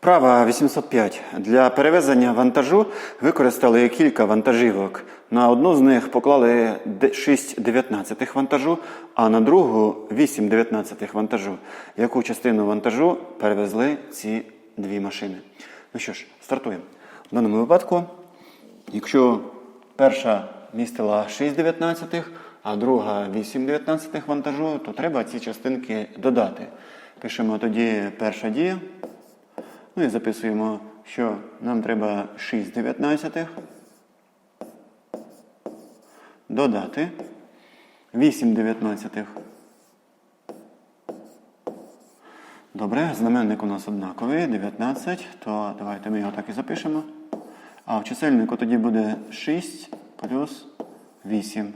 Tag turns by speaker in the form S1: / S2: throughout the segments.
S1: Вправа 805. Для перевезення вантажу використали кілька вантажівок. На одну з них поклали 6 дев'ятнадцятих вантажу, а на другу 8 дев'ятнадцятих вантажу. Яку частину вантажу перевезли ці дві машини? Ну що ж, стартуємо. В даному випадку, якщо перша містила 6 дев'ятнадцятих, а друга 8 дев'ятнадцятих вантажу, то треба ці частинки додати. Пишемо тоді перша дія. Ну і записуємо, що нам треба 6 дев'ятнадцятих додати 8 дев'ятнадцятих. Добре, знаменник у нас однаковий, 19, то давайте ми його так і запишемо. А в чисельнику тоді буде 6 плюс 8.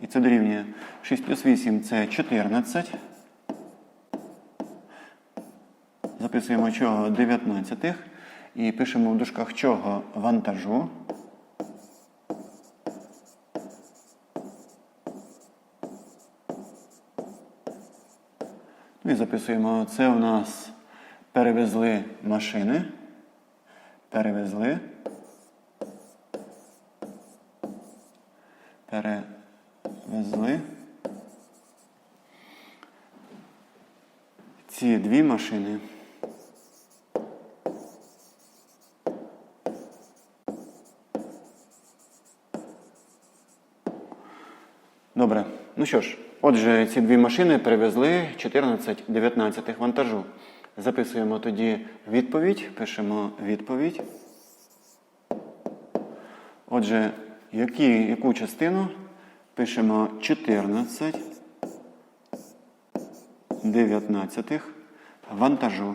S1: І це дорівнює 6 плюс 8 це 14. Записуємо чого 19 і пишемо в дужках чого вантажу. Ну і записуємо, це у нас перевезли машини. Перевезли. Перевезли. Ці дві машини. Добре. Ну що ж, отже, ці дві машини перевезли 14 19 вантажу. Записуємо тоді відповідь, пишемо відповідь. Отже, які, яку частину пишемо 14 19 вантажу.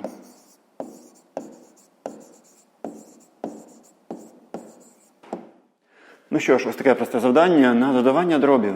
S1: Ну що ж, ось таке просте завдання на додавання дробів.